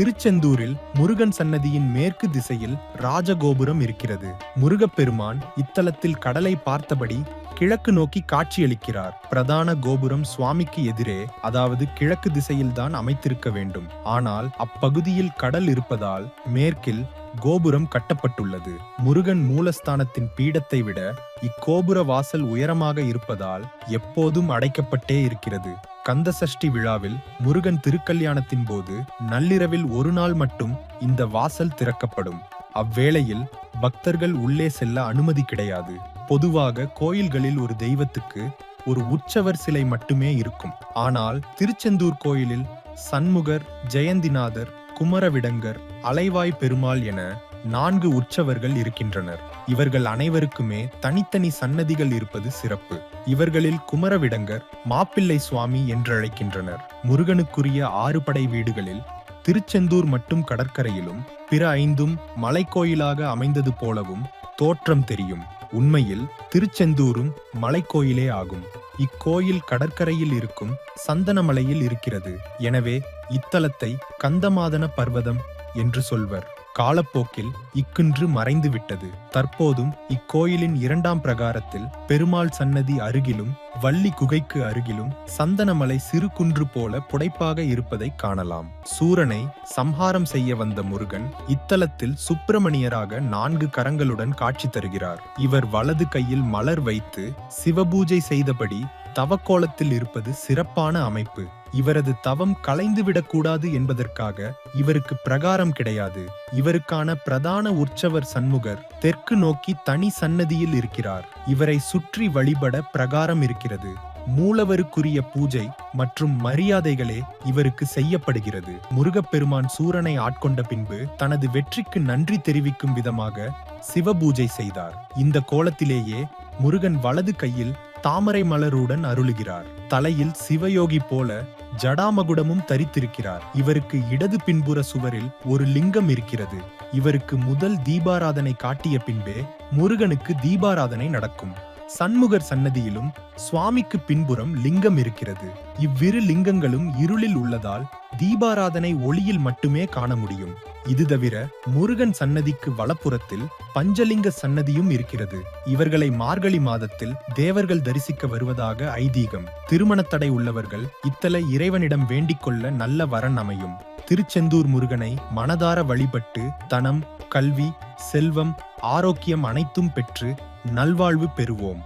திருச்செந்தூரில் முருகன் சன்னதியின் மேற்கு திசையில் ராஜகோபுரம் இருக்கிறது. முருகப்பெருமான் இத்தலத்தில் கடலை பார்த்தபடி கிழக்கு நோக்கி காட்சியளிக்கிறார். பிரதான கோபுரம் சுவாமிக்கு எதிரே அதாவது கிழக்கு திசையில்தான் அமைத்திருக்க வேண்டும். ஆனால் அப்பகுதியில் கடல் இருப்பதால் மேற்கில் கோபுரம் கட்டப்பட்டுள்ளது. முருகன் மூலஸ்தானத்தின் பீடத்தை விட இக்கோபுர வாசல் உயரமாக இருப்பதால் எப்போதும் அடைக்கப்பட்டே இருக்கிறது. கந்தசஷ்டி விழாவில் முருகன் திருக்கல்யாணத்தின் போது நள்ளிரவில் ஒரு நாள் மட்டும் இந்த வாசல் திறக்கப்படும். அவ்வேளையில் பக்தர்கள் உள்ளே செல்ல அனுமதி கிடையாது. பொதுவாக கோயில்களில் ஒரு தெய்வத்துக்கு ஒரு உற்சவர் சிலை மட்டுமே இருக்கும். ஆனால் திருச்செந்தூர் கோயிலில் சண்முகர் ஜெயந்திநாதர் குமரவிடங்கர் அலைவாய் பெருமாள் என நான்கு உற்சவர்கள் இருக்கின்றனர். இவர்கள் அனைவருக்குமே தனித்தனி சன்னதிகள் இருப்பது சிறப்பு. இவர்களில் குமரவிடங்கர் மாப்பிள்ளை சுவாமி என்றழைக்கின்றனர். முருகனுக்குரிய ஆறு படை வீடுகளில் திருச்செந்தூர் மட்டும் கடற்கரையிலும் பிற ஐந்தும் மலைக்கோயிலாக அமைந்தது போலவும் தோற்றம் தெரியும். உண்மையில் திருச்செந்தூரும் மலைக்கோயிலே ஆகும். இக்கோயில் கடற்கரையில் இருக்கும் சந்தனமலையில் இருக்கிறது. எனவே இத்தலத்தை கந்தமாதன பர்வதம் என்று சொல்வர். காலப்போக்கில் இக்குன்று மறைந்துவிட்டது. தற்போதும் இக்கோயிலின் இரண்டாம் பிரகாரத்தில் பெருமாள் சன்னதி அருகிலும் வள்ளி குகைக்கு அருகிலும் சந்தனமலை சிறு குன்று போல புடைப்பாக இருப்பதை காணலாம். சூரனை சம்ஹாரம் செய்ய வந்த முருகன் இத்தலத்தில் சுப்பிரமணியராக நான்கு கரங்களுடன் காட்சி தருகிறார். இவர் வலது கையில் மலர் வைத்து சிவபூஜை செய்தபடி தவக்கோலத்தில் இருப்பது சிறப்பான அமைப்பு. இவரது தவம் கலைந்துவிடக்கூடாது என்பதற்காக இவருக்கு பிரகாரம் கிடையாது. இவருக்கான பிரதான உற்சவர் சண்முகர் தெற்கு நோக்கி தனி சன்னதியில் இருக்கிறார். இவரை சுற்றி வழிபட பிரகாரம் இருக்கிறது. மூலவருக்குரிய பூஜை மற்றும் மரியாதைகளே இவருக்கு செய்யப்படுகிறது. முருகப்பெருமான் சூரனை ஆட்கொண்ட பின்பு தனது வெற்றிக்கு நன்றி தெரிவிக்கும் விதமாக சிவபூஜை செய்தார். இந்த கோலத்திலேயே முருகன் வலது கையில் தாமரை மலருடன் அருளுகிறார். தலையில் சிவயோகி போல ஜடாமகுடமும் தரித்திருக்கிறார். இவருக்கு இடது பின்புற சுவரில் ஒரு லிங்கம் இருக்கிறது. இவருக்கு முதல் தீபாராதனை காட்டிய பின்பே முருகனுக்கு தீபாராதனை நடக்கும். சண்முகர் சன்னதியிலும் சுவாமிக்கு பின்புறம் லிங்கம் இருக்கிறது. இவ்விரு லிங்கங்களும் இருளில் உள்ளதால் தீபாராதனை ஒளியில் மட்டுமே காண முடியும். இது தவிர முருகன் சன்னதிக்கு வலப்புறத்தில் பஞ்சலிங்க சன்னதியும் இருக்கிறது. இவர்களை மார்கழி மாதத்தில் தேவர்கள் தரிசிக்க வருவதாக ஐதீகம். திருமணத்தடை உள்ளவர்கள் இத்தல இறைவனிடம் வேண்டிக் கொள்ள நல்ல வரன் அமையும். திருச்செந்தூர் முருகனை மனதார வழிபட்டு தனம் கல்வி செல்வம் ஆரோக்கியம் அனைத்தும் பெற்று நல்வாழ்வு பெறுவோம்.